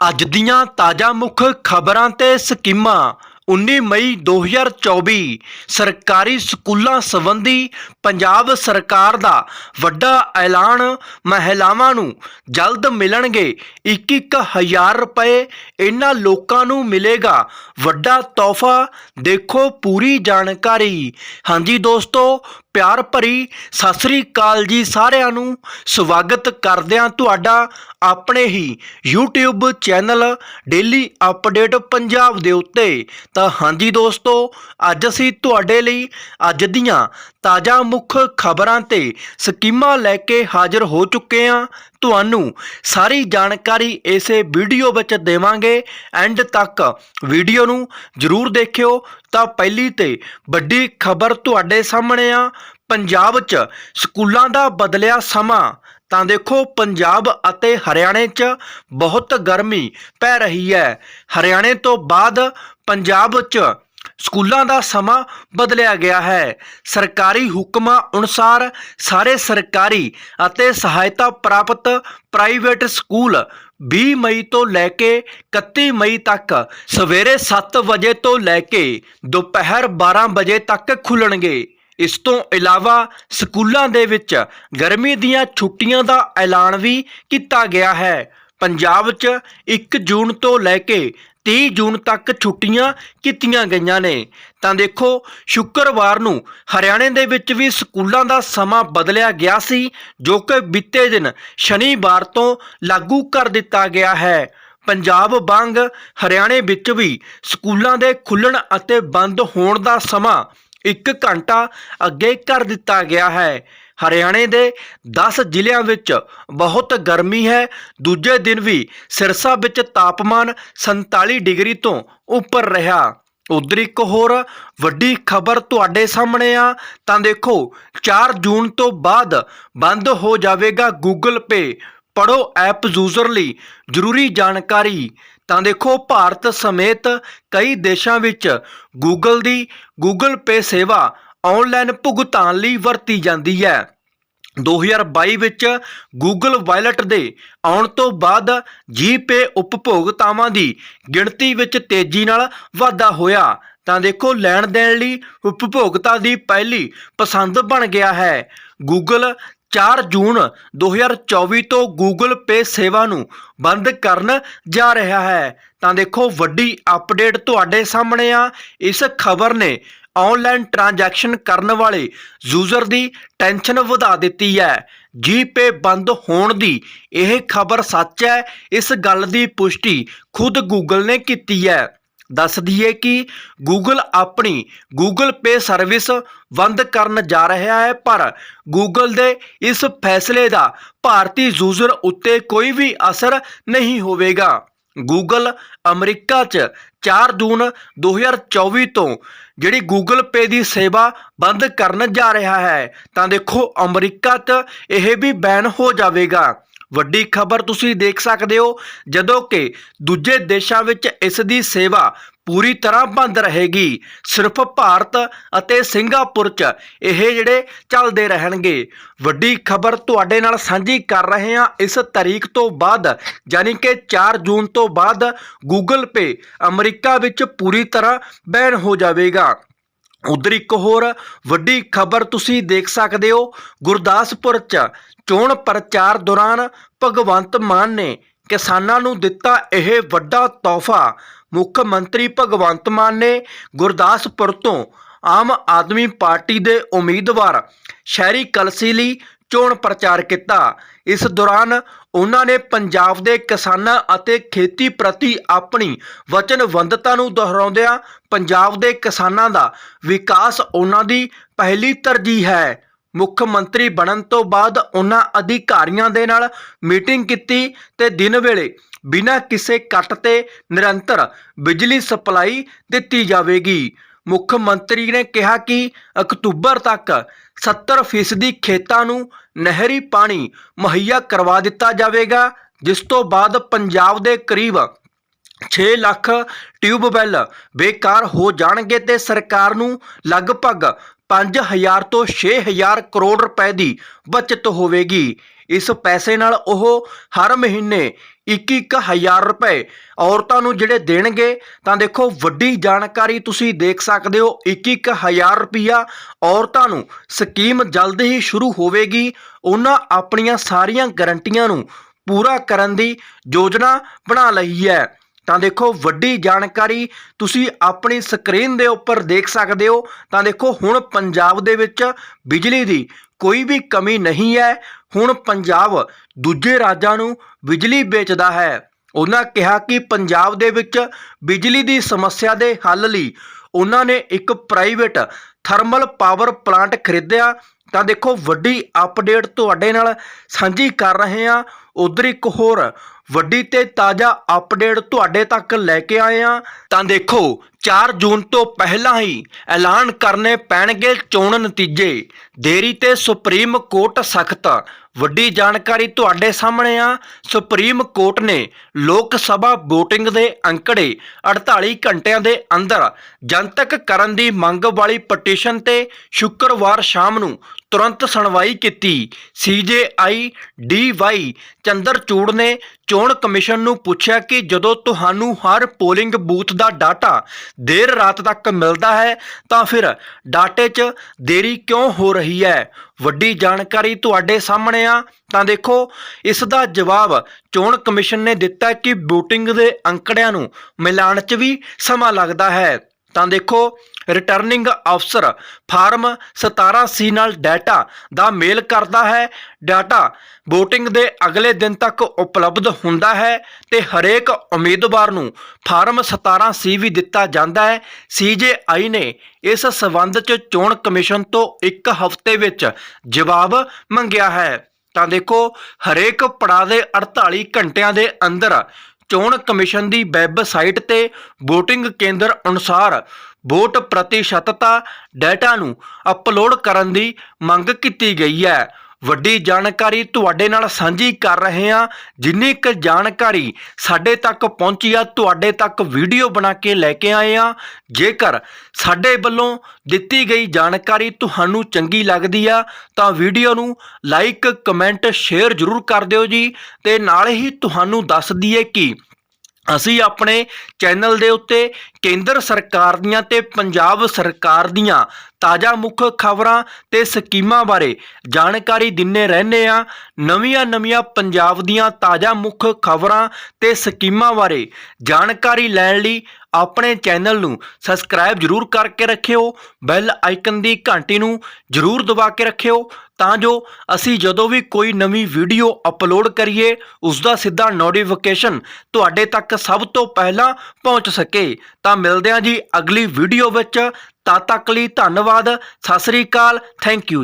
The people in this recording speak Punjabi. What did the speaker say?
ਅੱਜ ਦੀਆਂ ਤਾਜ਼ਾ ਮੁੱਖ ਖਬਰਾਂ ਤੇ ਸਕੀਮਾਂ। 19 ਮਈ 2024 ਸਰਕਾਰੀ ਸਕੂਲਾਂ ਸੰਬੰਧੀ ਪੰਜਾਬ ਸਰਕਾਰ ਦਾ ਵੱਡਾ ਐਲਾਨ, ਮਹਿਲਾਵਾਂ ਨੂੰ ਜਲਦ ਮਿਲਣਗੇ। 1-1000 ਰੁਪਏ ਇਹਨਾਂ ਲੋਕਾਂ ਨੂੰ ਮਿਲੇਗਾ। ਵੱਡਾ ਤੋਹਫਾ, ਦੇਖੋ ਪੂਰੀ ਜਾਣਕਾਰੀ। ਹਾਂਜੀ ਦੋਸਤੋ ਪਿਆਰ ਭਰੀ ਸਤਿ ਸ੍ਰੀ ਅਕਾਲ ਜੀ ਸਾਰਿਆਂ ਨੂੰ। ਸਵਾਗਤ ਕਰਦਿਆਂ ਤੁਹਾਡਾ ਆਪਣੇ ਹੀ YouTube channel daily update Punjab ਦੇ ਉੱਤੇ। ਤਾਂ ਹਾਂਜੀ ਦੋਸਤੋ, ਅੱਜ ਅਸੀਂ ਤੁਹਾਡੇ ਲਈ ਅੱਜ ਦੀਆਂ ਤਾਜ਼ਾ ਮੁੱਖ ਖਬਰਾਂ ਤੇ ਸਕੀਮਾਂ ਲੈ ਕੇ ਹਾਜ਼ਰ ਹੋ ਚੁੱਕੇ ਹਾਂ। ਤੁਹਾਨੂੰ ਸਾਰੀ ਜਾਣਕਾਰੀ ਇਸੇ ਵੀਡੀਓ ਵਿੱਚ ਦੇਵਾਂਗੇ। ਐਂਡ ਤੱਕ ਵੀਡੀਓ ਨੂੰ ਜਰੂਰ ਦੇਖਿਓ। ਤਾਂ ਪਹਿਲੀ ਤੇ ਵੱਡੀ ਖਬਰ ਤੁਹਾਡੇ ਸਾਹਮਣੇ ਆ। ਪੰਜਾਬ 'ਚ ਸਕੂਲਾਂ ਦਾ ਬਦਲਿਆ ਸਮਾਂ। ਤਾਂ ਦੇਖੋ, ਪੰਜਾਬ ਅਤੇ ਹਰਿਆਣੇ 'ਚ ਬਹੁਤ ਗਰਮੀ ਪੈ ਰਹੀ ਹੈ। ਹਰਿਆਣੇ ਤੋਂ ਬਾਅਦ ਪੰਜਾਬ 'ਚ ਸਕੂਲਾਂ ਦਾ ਸਮਾਂ ਬਦਲਿਆ ਗਿਆ ਹੈ। ਸਰਕਾਰੀ ਹੁਕਮਾਂ ਅਨੁਸਾਰ ਸਾਰੇ ਸਰਕਾਰੀ ਅਤੇ ਸਹਾਇਤਾ ਪ੍ਰਾਪਤ ਪ੍ਰਾਈਵੇਟ ਸਕੂਲ 20 ਮਈ ਤੋਂ ਲੈ ਕੇ 31 ਮਈ ਤੱਕ ਸਵੇਰੇ 7 ਵਜੇ ਤੋਂ ਲੈ ਕੇ ਦੁਪਹਿਰ 12 ਵਜੇ ਤੱਕ ਖੁੱਲਣਗੇ ਇਸ ਤੋਂ ਇਲਾਵਾ ਸਕੂਲਾਂ ਦੇ ਵਿੱਚ ਗਰਮੀ ਦੀਆਂ ਛੁੱਟੀਆਂ ਦਾ ਐਲਾਨ ਵੀ ਕੀਤਾ ਗਿਆ ਹੈ। ਪੰਜਾਬ 'ਚ 1 ਜੂਨ ਤੋਂ ਲੈ ਕੇ 30 ਜੂਨ ਤੱਕ ਛੁੱਟੀਆਂ ਕੀਤੀਆਂ ਗਈਆਂ ਨੇ। ਤਾਂ ਦੇਖੋ, ਸ਼ੁੱਕਰਵਾਰ ਨੂੰ ਹਰਿਆਣੇ ਦੇ ਵਿੱਚ ਵੀ ਸਕੂਲਾਂ ਦਾ ਸਮਾਂ ਬਦਲਿਆ ਗਿਆ ਸੀ, ਜੋ ਕਿ ਬੀਤੇ ਦਿਨ ਸ਼ਨੀਵਾਰ ਤੋਂ ਲਾਗੂ ਕਰ ਦਿੱਤਾ ਗਿਆ ਹੈ। ਪੰਜਾਬ ਵਾਂਗ ਹਰਿਆਣੇ ਵਿੱਚ ਵੀ ਸਕੂਲਾਂ ਦੇ ਖੁੱਲਣ ਅਤੇ ਬੰਦ ਹੋਣ ਦਾ ਸਮਾਂ 1 ਘੰਟਾ ਅੱਗੇ ਕਰ ਦਿੱਤਾ ਗਿਆ ਹੈ। ਹਰਿਆਣੇ ਦੇ 10 ਜ਼ਿਲ੍ਹਿਆਂ ਵਿੱਚ ਬਹੁਤ ਗਰਮੀ ਹੈ। ਦੂਜੇ ਦਿਨ ਵੀ ਸਿਰਸਾ ਵਿੱਚ ਤਾਪਮਾਨ 47 ਡਿਗਰੀ ਤੋਂ ਉੱਪਰ ਰਿਹਾ। ਉਧਰ ਇੱਕ ਹੋਰ ਵੱਡੀ ਖਬਰ ਤੁਹਾਡੇ ਸਾਹਮਣੇ ਆ। ਤਾਂ ਦੇਖੋ 4 ਜੂਨ ਤੋਂ ਬਾਅਦ ਬੰਦ ਹੋ ਜਾਵੇਗਾ ਗੂਗਲ ਪੇ ਪੜੋ ਐਪ ਯੂਜ਼ਰ ਲਈ ਜ਼ਰੂਰੀ ਜਾਣਕਾਰੀ। ਤਾਂ ਦੇਖੋ, ਭਾਰਤ ਸਮੇਤ ਕਈ ਦੇਸ਼ਾਂ ਵਿੱਚ ਗੂਗਲ ਦੀ ਗੂਗਲ ਪੇ ਸੇਵਾ ਆਨਲਾਈਨ ਭੁਗਤਾਨ ਲਈ ਵਰਤੀ ਜਾਂਦੀ ਹੈ। 2022 ਵਿੱਚ ਗੂਗਲ ਵਾਇਲਟ ਦੇ ਆਉਣ ਤੋਂ ਬਾਅਦ ਜੀਪੇ ਉਪਭੋਗਤਾਵਾਂ ਦੀ ਗਿਣਤੀ ਵਿੱਚ ਤੇਜ਼ੀ ਨਾਲ ਵਾਧਾ ਹੋਇਆ। ਤਾਂ ਦੇਖੋ, ਲੈਣ ਦੇਣ ਲਈ ਉਪਭੋਗਤਾ ਦੀ ਪਹਿਲੀ ਪਸੰਦ ਬਣ ਗਿਆ ਹੈ। ਗੂਗਲ 4 ਜੂਨ 2024 ਤੋਂ ਗੂਗਲ ਪੇ ਸੇਵਾ ਨੂੰ ਬੰਦ ਕਰਨ ਜਾ ਰਿਹਾ ਹੈ। ਤਾਂ ਦੇਖੋ, ਵੱਡੀ ਅਪਡੇਟ ਤੁਹਾਡੇ ਸਾਹਮਣੇ ਆ। ਇਸ ਖਬਰ ਨੇ ਆਨਲਾਈਨ ਟ੍ਰਾਂਜੈਕਸ਼ਨ ਕਰਨ ਵਾਲੇ ਯੂਜ਼ਰ ਦੀ ਟੈਨਸ਼ਨ ਵਧਾ ਦਿੱਤੀ ਹੈ। ਜੀਪੇ ਬੰਦ ਹੋਣ ਦੀ ਇਹ ਖਬਰ ਸੱਚ ਹੈ, ਇਸ ਗੱਲ ਦੀ ਪੁਸ਼ਟੀ ਖੁਦ ਗੂਗਲ ਨੇ ਕੀਤੀ ਹੈ। ਦੱਸ ਦਈਏ ਕਿ ਗੂਗਲ ਆਪਣੀ ਗੂਗਲ ਪੇ ਸਰਵਿਸ ਬੰਦ ਕਰਨ ਜਾ ਰਿਹਾ ਹੈ, ਪਰ ਗੂਗਲ ਦੇ ਇਸ ਫੈਸਲੇ ਦਾ ਭਾਰਤੀ ਯੂਜ਼ਰ ਉੱਤੇ ਕੋਈ ਵੀ ਅਸਰ ਨਹੀਂ ਹੋਵੇਗਾ। ਗੂਗਲ ਅਮਰੀਕਾ 'ਚ 4 ਜੂਨ 2024 ਤੋਂ ਜਿਹੜੀ ਗੂਗਲ ਪੇ ਦੀ ਸੇਵਾ ਬੰਦ ਕਰਨ ਜਾ ਰਿਹਾ ਹੈ, ਤਾਂ ਦੇਖੋ ਅਮਰੀਕਾ 'ਚ ਇਹ ਵੀ ਬੈਨ ਹੋ ਜਾਵੇਗਾ। ਵੱਡੀ ਖਬਰ ਤੁਸੀਂ ਦੇਖ ਸਕਦੇ ਹੋ, ਜਦੋਂ ਕਿ ਦੂਜੇ ਦੇਸ਼ਾਂ ਵਿੱਚ ਇਸ ਦੀ ਸੇਵਾ ਪੂਰੀ ਤਰ੍ਹਾਂ ਬੰਦ ਰਹੇਗੀ। ਸਿਰਫ ਭਾਰਤ ਅਤੇ ਸਿੰਗਾਪੁਰ 'ਚ ਇਹ ਜਿਹੜੇ ਚੱਲਦੇ ਰਹਿਣਗੇ। ਵੱਡੀ ਖਬਰ ਤੁਹਾਡੇ ਨਾਲ ਸਾਂਝੀ ਕਰ ਰਹੇ ਹਾਂ ਇਸ ਤਾਰੀਖ ਤੋਂ ਬਾਅਦ, ਯਾਨੀ ਕਿ 4 ਜੂਨ ਤੋਂ ਬਾਅਦ ਗੂਗਲ ਪੇ ਅਮਰੀਕਾ ਵਿੱਚ ਪੂਰੀ ਤਰ੍ਹਾਂ ਬੈਨ ਹੋ ਜਾਵੇਗਾ। ਉਧਰ ਇੱਕ ਹੋਰ ਵੱਡੀ ਖਬਰ ਤੁਸੀਂ ਦੇਖ ਸਕਦੇ ਹੋ, ਗੁਰਦਾਸਪੁਰ 'ਚ ਚੋਣ ਪ੍ਰਚਾਰ ਦੌਰਾਨ ਭਗਵੰਤ ਮਾਨ ਨੇ ਕਿਸਾਨਾਂ ਨੂੰ ਦਿੱਤਾ ਇਹ ਵੱਡਾ ਤੋਹਫਾ। ਮੁੱਖ ਮੰਤਰੀ ਭਗਵੰਤ ਮਾਨ ਨੇ ਗੁਰਦਾਸਪੁਰ ਤੋਂ ਆਮ ਆਦਮੀ ਪਾਰਟੀ ਦੇ ਉਮੀਦਵਾਰ ਸ਼ਹਿਰੀ ਕਲਸੀ ਲਈ ਚੋਣ ਪ੍ਰਚਾਰ ਕੀਤਾ। ਇਸ ਦੌਰਾਨ ਉਹਨਾਂ ਨੇ ਪੰਜਾਬ ਦੇ ਕਿਸਾਨਾਂ ਅਤੇ ਖੇਤੀ ਪ੍ਰਤੀ ਆਪਣੀ ਵਚਨਬੱਧਤਾ ਨੂੰ ਦੁਹਰਾਉਂਦਿਆਂ ਪੰਜਾਬ ਦੇ ਕਿਸਾਨਾਂ ਦਾ ਵਿਕਾਸ ਉਹਨਾਂ ਦੀ ਪਹਿਲੀ ਤਰਜੀਹ ਹੈ। ਮੁੱਖ ਮੰਤਰੀ ਬਣਨ ਤੋਂ ਬਾਅਦ ਉਹਨਾਂ ਅਧਿਕਾਰੀਆਂ ਦੇ ਨਾਲ ਮੀਟਿੰਗ ਕੀਤੀ ਤੇ ਦਿਨ ਵੇਲੇ ਬਿਨਾਂ ਕਿਸੇ ਕੱਟ ਤੇ ਨਿਰੰਤਰ ਬਿਜਲੀ ਸਪਲਾਈ ਦਿੱਤੀ ਜਾਵੇਗੀ। ਮੁੱਖ ਮੰਤਰੀ ਨੇ ਕਿਹਾ ਕਿ ਅਕਤੂਬਰ ਤੱਕ 70% ਖੇਤਾਂ ਨੂੰ ਨਹਿਰੀ ਪਾਣੀ ਮੁਹੱਈਆ ਕਰਵਾ ਦਿੱਤਾ ਜਾਵੇਗਾ, ਜਿਸ ਤੋਂ ਬਾਅਦ ਪੰਜਾਬ ਦੇ ਕਰੀਬ 6 ਲੱਖ ਟਿਊਬਵੈੱਲ ਬੇਕਾਰ ਹੋ ਜਾਣਗੇ ਤੇ ਸਰਕਾਰ ਨੂੰ ਲਗਭਗ 5000 ਤੋਂ 6000 ਕਰੋੜ ਰੁਪਏ ਦੀ ਬਚਤ ਹੋਵੇਗੀ। ਇਸ ਪੈਸੇ ਨਾਲ ਉਹ ਹਰ ਮਹੀਨੇ 21-1000 ਰੁਪਏ ਔਰਤਾਂ ਨੂੰ ਜਿਹੜੇ ਦੇਣਗੇ, ਤਾਂ ਦੇਖੋ ਵੱਡੀ ਜਾਣਕਾਰੀ ਤੁਸੀਂ ਦੇਖ ਸਕਦੇ ਹੋ 21-1000 ਰੁਪਿਆ ਔਰਤਾਂ ਨੂੰ ਸਕੀਮ ਜਲਦ ਹੀ ਸ਼ੁਰੂ ਹੋਵੇਗੀ, ਉਹਨਾਂ ਆਪਣੀਆਂ ਸਾਰੀਆਂ ਗਰੰਟੀਆਂ ਨੂੰ ਪੂਰਾ ਕਰਨ ਦੀ ਯੋਜਨਾ ਬਣਾ ਲਈ ਹੈ। ਤਾਂ ਦੇਖੋ ਵੱਡੀ ਜਾਣਕਾਰੀ ਤੁਸੀਂ ਆਪਣੀ ਸਕਰੀਨ ਦੇ ਉੱਪਰ ਦੇਖ ਸਕਦੇ ਹੋ, ਤਾਂ ਦੇਖੋ ਹੁਣ ਪੰਜਾਬ ਦੇ ਵਿੱਚ ਬਿਜਲੀ ਦੀ ਕੋਈ ਵੀ ਕਮੀ ਨਹੀਂ ਹੈ। ਹੁਣ ਪੰਜਾਬ ਦੂਜੇ ਰਾਜਾਂ ਨੂੰ ਬਿਜਲੀ ਵੇਚਦਾ ਹੈ। ਉਹਨਾਂ ਕਿਹਾ ਕਿ ਪੰਜਾਬ ਦੇ ਵਿੱਚ ਬਿਜਲੀ ਦੀ ਸਮੱਸਿਆ ਦੇ ਹੱਲ ਲਈ ਉਹਨਾਂ ਨੇ ਇੱਕ ਪ੍ਰਾਈਵੇਟ ਥਰਮਲ ਪਾਵਰ ਪਲਾਂਟ ਖਰੀਦਿਆ। ਤਾਂ ਦੇਖੋ, ਵੱਡੀ ਅਪਡੇਟ ਤੁਹਾਡੇ ਨਾਲ ਸਾਂਝੀ ਕਰ ਰਹੇ ਹਾਂ। ਉਧਰ ਇੱਕ ਹੋਰ ਵੱਡੀ ਤੇ ਤਾਜ਼ਾ ਅਪਡੇਟ ਤੁਹਾਡੇ ਤੱਕ ਲੈ ਕੇ ਆਏ ਹਾਂ। ਤਾਂ ਦੇਖੋ 4 ਜੂਨ ਤੋਂ ਪਹਿਲਾਂ ਹੀ ਐਲਾਨ ਕਰਨੇ ਪੈਣਗੇ ਚੋਣ ਨਤੀਜੇ। ਦੇਰੀ ਤੇ ਸੁਪਰੀਮ ਕੋਰਟ ਸਖਤ ਵੱਡੀ ਜਾਣਕਾਰੀ ਤੁਹਾਡੇ ਸਾਹਮਣੇ ਆ। ਸੁਪਰੀਮ ਕੋਰਟ ਨੇ ਲੋਕ ਸਭਾ VOTING ਦੇ ਅੰਕੜੇ 48 ਘੰਟਿਆਂ ਦੇ ਅੰਦਰ ਜਨਤਕ ਕਰਨ ਦੀ ਮੰਗ ਵਾਲੀ ਪਟੀਸ਼ਨ ਤੇ ਸ਼ੁੱਕਰਵਾਰ ਸ਼ਾਮ ਨੂੰ ਤੁਰੰਤ ਸੁਣਵਾਈ ਕੀਤੀ। ਸੀਜੇਆਈ ਡੀਵਾਈ ਚੰਦਰਚੂੜ ਨੇ ਚੋਣ ਕਮਿਸ਼ਨ ਨੂੰ ਪੁੱਛਿਆ ਕਿ ਜਦੋਂ ਤੁਹਾਨੂੰ ਹਰ ਪੋਲਿੰਗ ਬੂਥ ਦਾ ਡਾਟਾ ਦੇਰ ਰਾਤ ਤੱਕ ਮਿਲਦਾ ਹੈ, ਤਾਂ ਫਿਰ ਡਾਟੇ 'ਚ ਦੇਰੀ ਕਿਉਂ ਹੋ ਰਹੀ ਹੈ? ਵੱਡੀ ਜਾਣਕਾਰੀ ਤੁਹਾਡੇ ਸਾਹਮਣੇ ਆ। ਤਾਂ ਦੇਖੋ, ਇਸ ਦਾ ਜਵਾਬ ਚੋਣ ਕਮਿਸ਼ਨ ਨੇ ਦਿੱਤਾ ਕਿ VOTING ਦੇ ਅੰਕੜਿਆਂ ਨੂੰ ਮਿਲਾਣ 'ਚ ਵੀ ਸਮਾਂ ਲੱਗਦਾ ਹੈ। ਤਾਂ ਦੇਖੋ ਰਿਟਰਨਿੰਗ ਅਫਸਰ ਫਾਰਮ 17C ਨਾਲ ਡਾਟਾ ਦਾ ਮੇਲ ਕਰਦਾ ਹੈ। ਡਾਟਾ VOTING ਦੇ ਅਗਲੇ ਦਿਨ ਤੱਕ ਉਪਲਬਧ ਹੁੰਦਾ ਹੈ ਤੇ ਹਰੇਕ ਉਮੀਦਵਾਰ ਨੂੰ ਫਾਰਮ 17C ਵੀ ਦਿੱਤਾ ਜਾਂਦਾ ਹੈ। CJI ਨੇ ਇਸ ਸਬੰਧ 'ਚ ਚੋਣ ਕਮਿਸ਼ਨ ਤੋਂ ਇੱਕ ਹਫ਼ਤੇ ਵਿੱਚ ਜਵਾਬ ਮੰਗਿਆ ਹੈ। ਤਾਂ ਦੇਖੋ, ਹਰੇਕ ਪੜਾਅ ਦੇ 48 ਘੰਟਿਆਂ ਦੇ ਅੰਦਰ ਚੋਣ ਕਮਿਸ਼ਨ ਦੀ ਵੈਬਸਾਈਟ ਤੇ VOTING ਕੇਂਦਰ ਅਨੁਸਾਰ ਵੋਟ ਪ੍ਰਤੀਸ਼ਤਤਾ ਡਾਟਾ ਨੂੰ ਅਪਲੋਡ ਕਰਨ ਦੀ ਮੰਗ ਕੀਤੀ ਗਈ ਹੈ। ਵੱਡੀ ਜਾਣਕਾਰੀ ਤੁਹਾਡੇ ਨਾਲ ਸਾਂਝੀ ਕਰ ਰਹੇ ਹਾਂ। ਜਿੰਨੀ ਕੁ ਜਾਣਕਾਰੀ ਸਾਡੇ ਤੱਕ ਪਹੁੰਚੀ ਆ, ਤੁਹਾਡੇ ਤੱਕ ਵੀਡੀਓ ਬਣਾ ਕੇ ਲੈ ਕੇ ਆਏ ਆ ਜੇਕਰ ਸਾਡੇ ਵੱਲੋਂ ਦਿੱਤੀ ਗਈ ਜਾਣਕਾਰੀ ਤੁਹਾਨੂੰ ਚੰਗੀ ਲੱਗਦੀ ਆ, ਤਾਂ ਵੀਡੀਓ ਨੂੰ ਲਾਈਕ, ਕਮੈਂਟ, ਸ਼ੇਅਰ ਜ਼ਰੂਰ ਕਰ ਦਿਓ ਜੀ। ਤੇ ਨਾਲ ਹੀ ਤੁਹਾਨੂੰ ਦੱਸ ਦਈਏ ਕਿ ਅਸੀਂ ਆਪਣੇ ਚੈਨਲ ਦੇ ਉੱਤੇ ਕੇਂਦਰ ਸਰਕਾਰ ਦੀਆਂ ਤੇ ਪੰਜਾਬ ਸਰਕਾਰ ਦੀਆਂ ਤਾਜ਼ਾ ਮੁੱਖ ਖਬਰਾਂ ਤੇ ਸਕੀਮਾਂ ਬਾਰੇ ਜਾਣਕਾਰੀ ਦਿੰਨੇ ਰਹਿੰਦੇ ਆ। ਨਵੀਆਂ ਨਵੀਆਂ ਪੰਜਾਬ ਦੀਆਂ ਤਾਜ਼ਾ ਮੁੱਖ ਖਬਰਾਂ ਤੇ ਸਕੀਮਾਂ ਬਾਰੇ ਜਾਣਕਾਰੀ ਲੈਣ ਲਈ ਆਪਣੇ ਚੈਨਲ ਨੂੰ ਸਬਸਕ੍ਰਾਈਬ ਜ਼ਰੂਰ ਕਰਕੇ ਰੱਖਿਓ। ਬੈਲ ਆਈਕਨ ਦੀ ਘੰਟੀ ਨੂੰ ਜ਼ਰੂਰ ਦਬਾ ਕੇ ਰੱਖਿਓ। ਤਾਂ ਜੋ ਅਸੀਂ ਜਦੋਂ ਵੀ ਕੋਈ ਨਵੀਂ ਵੀਡੀਓ ਅਪਲੋਡ ਕਰੀਏ ਉਸ ਦਾ ਸਿੱਧਾ ਨੋਟੀਫਿਕੇਸ਼ਨ ਤੁਹਾਡੇ ਤੱਕ ਸਭ ਤੋਂ ਪਹਿਲਾਂ ਪਹੁੰਚ ਸਕੇ। ਤਾਂ ਮਿਲਦੇ ਹਾਂ ਜੀ ਅਗਲੀ ਵੀਡੀਓ ਵਿੱਚ। ਤਦ ਤੱਕ ਲਈ ਧੰਨਵਾਦ। ਸਤਿ ਸ੍ਰੀ ਅਕਾਲ। Thank you